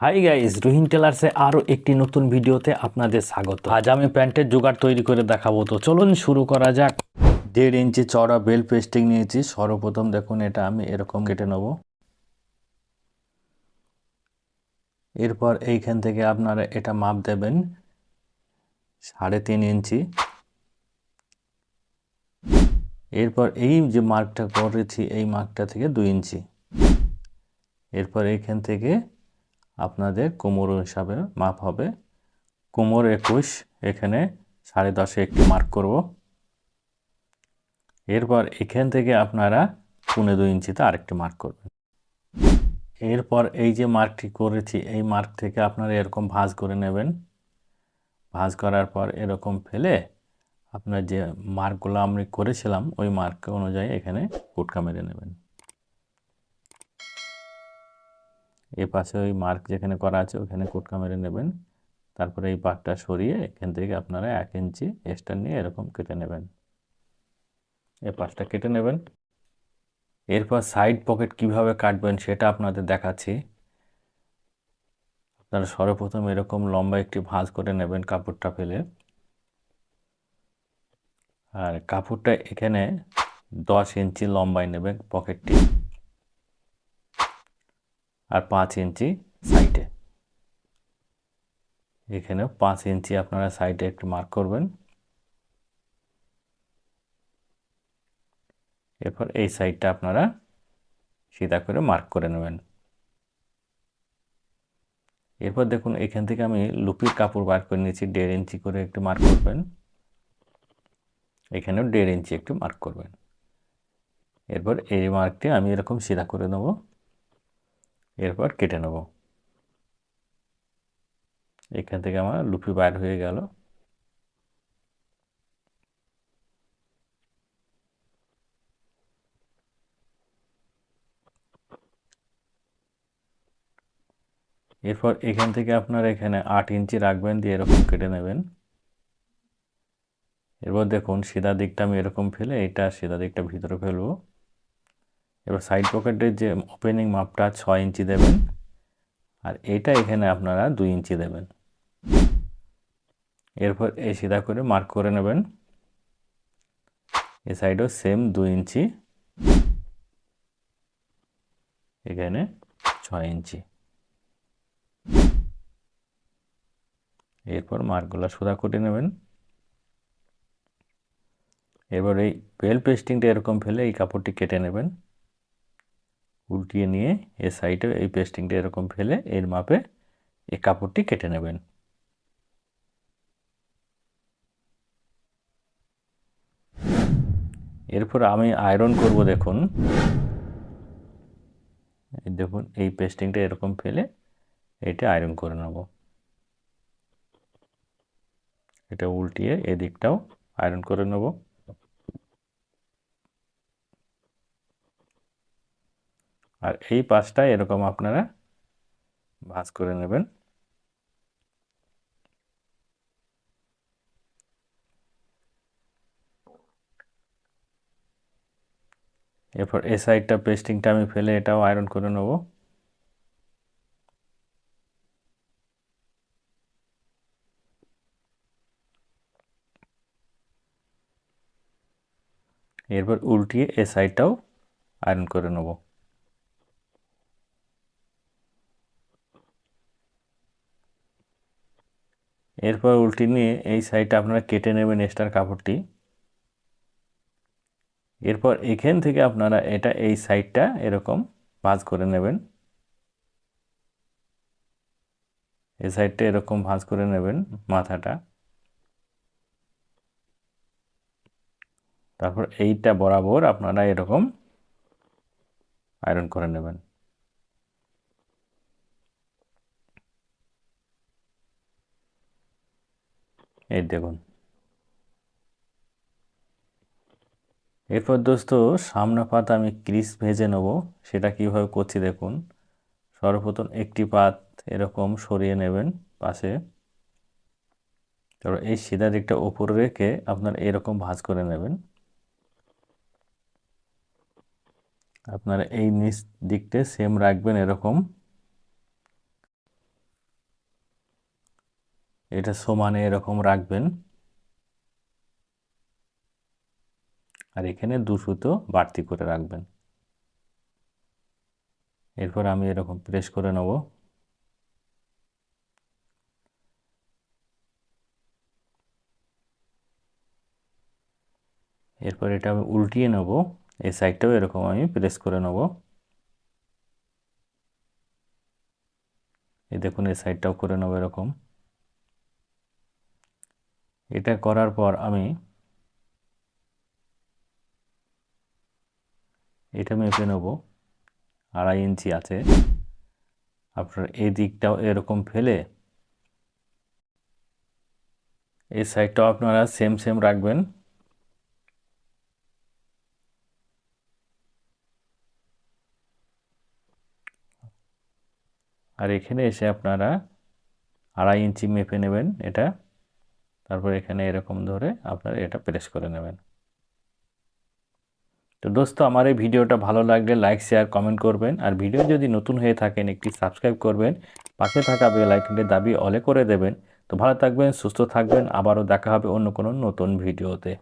Hi guys Rohin টেলার্সে আরও একটি নতুন ভিডিওতে আপনাদের স্বাগত। আজ আমি প্যান্টের জোগাড় তৈরি করে দেখাবো। তো চলুন শুরু করা যাক। দেড় ইঞ্চি চড়া বেল পেস্টিং নিয়েছি। সর্বপ্রথম দেখুন এটা আমি এরকম কেটে নেব। এরপর এইখান থেকে আপনারা এটা মাপ দেবেন। সাড়ে তিন ইঞ্চি। এরপর এই যে মার্কটা করেছি, এই মার্কটা থেকে দুই ইঞ্চি। এরপর এইখান থেকে আপনাদের কোমর হিসাবে মাপ হবে। কোমর একুশ, এখানে সাড়ে দশে একটি মার্ক করব। এরপর এখান থেকে আপনারা পৌনে দুই ইঞ্চিতে আরেকটি মার্ক করবেন। এরপর এই যে মার্কটি করেছি, এই মার্ক থেকে আপনারা এরকম ভাঁজ করে নেবেন। ভাঁজ করার পর এরকম ফেলে আপনার যে মার্কগুলো আমি করেছিলাম, ওই মার্ক অনুযায়ী এখানে কুটকা মেরে নেবেন। এ পাশে ওই মার্ক যেখানে করা আছে ওখানে কুটকা মেরে নেবেন। তারপরে এই পাটটা সরিয়ে এখান থেকে আপনারা এক ইঞ্চি এক্সট্রা নিয়ে এরকম কেটে নেবেন। এ পাশটা কেটে নেবেন। এরপর সাইড পকেট কীভাবে কাটবেন সেটা আপনাদের দেখাচ্ছি। আপনারা সর্বপ্রথম এরকম লম্বা একটি ভাঁজ করে নেবেন কাপড়টা ফেলে। আর কাপড়টা এখানে দশ ইঞ্চি লম্বায় নেবেন পকেটটি আর পাঁচ ইঞ্চি সাইডে। এখানে পাঁচ ইঞ্চি আপনারা সাইডে একটু মার্ক করবেন। এরপর এই সাইডটা আপনারা সিধা করে মার্ক করে নেবেন। এরপর দেখুন, এখান থেকে আমি লুপির কাপড় বার করে নিয়েছি, দেড় ইঞ্চি করে একটু মার্ক করবেন। এখানেও দেড় ইঞ্চি একটু মার্ক করবেন। এরপর এই মার্কটি আমি এরকম সিধা করে নেব। এরপর কেটে নেব। এখান থেকে আমার লুপি বাইর হয়ে গেল। এরপর এখান থেকে আপনার এখানে আট ইঞ্চি রাখবেন দিয়ে এরকম কেটে নেবেন। এরপর দেখুন, সিধা দিকটা আমি এরকম ফেলে এটা সিধা দিকটা ভিতরে ফেলব। এবার সাইড পকেটের যে ওপেনিং মাপটা ছয় ইঞ্চি দেবেন, আর এটা এখানে আপনারা দুই ইঞ্চি দেবেন। এরপর এই সিধা করে মার্ক করে নেবেন। এ সাইডও সেম দুই ইঞ্চি। এখানে ছয় ইঞ্চি। এরপর মার্কগুলো সোজা করে নেবেন। এবার এই বেল পেস্টিংটা এরকম ফেলে এই কাপড়টি কেটে নেবেন। উল্টিয়ে নিয়ে এ সাইডে এই পেস্টিংটা এরকম ফেলে এর মাপে এই কাপড়টি কেটে নেবেন। এরপর আমি আয়রন করব দেখুন। দেখুন, এই পেস্টিংটা এরকম ফেলে এটা আয়রন করে নেব। এটা উল্টিয়ে এদিকটাও আয়রন করে নেব। আর এই পাশটা এরকম আপনারা ভাঁজ করে নেবেন। এরপর এ সাইডটা পেস্টিংটা আমি ফেলে এটাও আয়রন করে নেব। এরপর উল্টিয়ে এ সাইডটাও আয়রন করে নেব। এরপর উল্টি নিয়ে এই সাইডটা আপনারা কেটে নেবেন এক্সট্রার কাপড়টি। এরপর এখান থেকে আপনারা এটা এই সাইডটা এরকম ভাঁজ করে নেবেন। এই সাইডটা এরকম ভাঁজ করে নেবেন মাথাটা। তারপর এইটা বরাবর আপনারা এরকম আয়রন করে নেবেন। এই দেখুন। এরপর দোস্ত, সামনে পাত আমি ক্রিস ভেজে নেব, সেটা কীভাবে করছি দেখুন। সর্বপ্রথম একটি পাত এরকম সরিয়ে নেবেন পাশে। তারপর এই সিধা দিকটা উপরে রেখে আপনার এরকম ভাঁজ করে নেবেন। আপনারা এই নিচ দিকটা সেম রাখবেন এরকম। এটা সমানে এরকম রাখবেন। আর এখানে দু সুতো বাড়তি করে রাখবেন। এরপর আমি এরকম প্রেস করে নেব। এরপর এটা আমি উল্টিয়ে নেব। এই সাইডটাও এরকম আমি প্রেস করে নেব। এই দেখুন, এই সাইডটাও করে নেব এরকম। এটা করার পর আমি এটা মেপে নেব। আড়াই ইঞ্চি আছে। আপনার এই দিকটাও এরকম ফেলে এই সাইডটাও আপনারা সেম সেম রাখবেন। আর এখানে এসে আপনারা আড়াই ইঞ্চি মেপে নেবেন এটা। তারপর এখানে এরকম ধরে আপনারা এটা প্রেস করে নেবেন। তো দোস্ত, আমার এই ভিডিওটা ভালো লাগলে লাইক শেয়ার কমেন্ট করবেন। আর ভিডিও যদি নতুন হয়ে থাকেন, একটি সাবস্ক্রাইব করবেন। পাশে থাকা বেল আইকনটি দাবি অলে করে দেবেন। তো ভালো থাকবেন, সুস্থ থাকবেন। আবারও দেখা হবে অন্য কোনো নতুন ভিডিওতে।